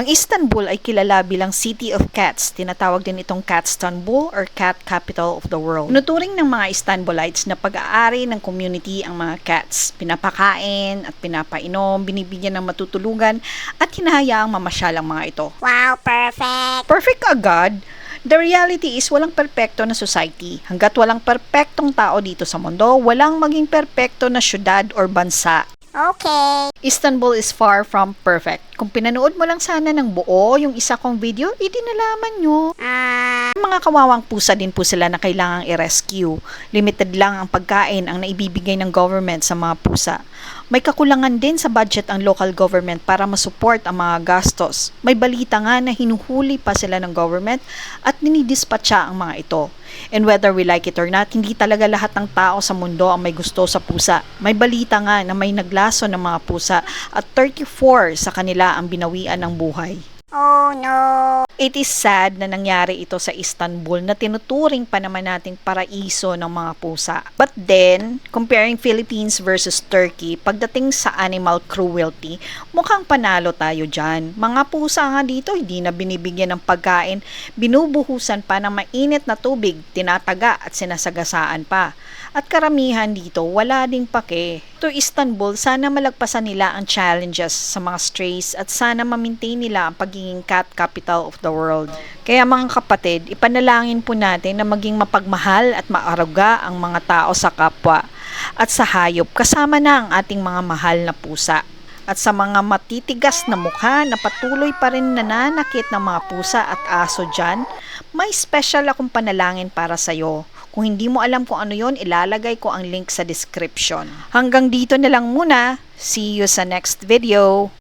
Ang Istanbul ay kilala bilang City of Cats. Tinatawag din itong Cat Istanbul or Cat Capital of the World. Nuturing ng mga Istanbulites na pag-aari ng community ang mga cats. Pinapakain at pinapainom, binibigyan ng matutulugan at hinahayaang mamasyal ang mga ito. Wow, perfect. Perfect agad? The reality is walang perpekto na society. Hanggat walang perpektong tao dito sa mundo, walang maging perpekto na syudad or bansa. Okay. Istanbul is far from perfect. Kung pinanood mo lang sana ng buo yung isa kong video, idinalaman nyo. Ah, Mga kawawang pusa din po sila na kailangang i-rescue. Limited lang ang pagkain ang naibibigay ng government sa mga pusa. May kakulangan din sa budget ang local government para masupport ang mga gastos. May balita nga na hinuhuli pa sila ng government at dinidispatcha ang mga ito. And whether we like it or not, hindi talaga lahat ng tao sa mundo ang may gusto sa pusa. May balita nga na may naglaso ng mga pusa at 34 sa kanila ang binawian ng buhay. oh no. It is sad na nangyari ito sa Istanbul na tinuturing pa naman nating paraiso ng mga pusa. But then, comparing Philippines versus Turkey, pagdating sa animal cruelty, mukhang panalo tayo dyan. Mga pusa nga dito, hindi na binibigyan ng pagkain, binubuhusan pa ng mainit na tubig, tinataga at sinasagasaan pa. At karamihan dito, wala ding pake. To Istanbul, sana malagpasan nila ang challenges sa mga strays at sana ma-maintain nila ang pagiging cat capital of the world. Kaya mga kapatid, ipanalangin po natin na maging mapagmahal at maaruga ang mga tao sa kapwa at sa hayop kasama na ang ating mga mahal na pusa. At sa mga matitigas na mukha na patuloy pa rin nananakit ng mga pusa at aso dyan, may special akong panalangin para sa'yo. Kung hindi mo alam kung ano yon, ilalagay ko ang link sa description. Hanggang dito na lang muna. See you sa next video.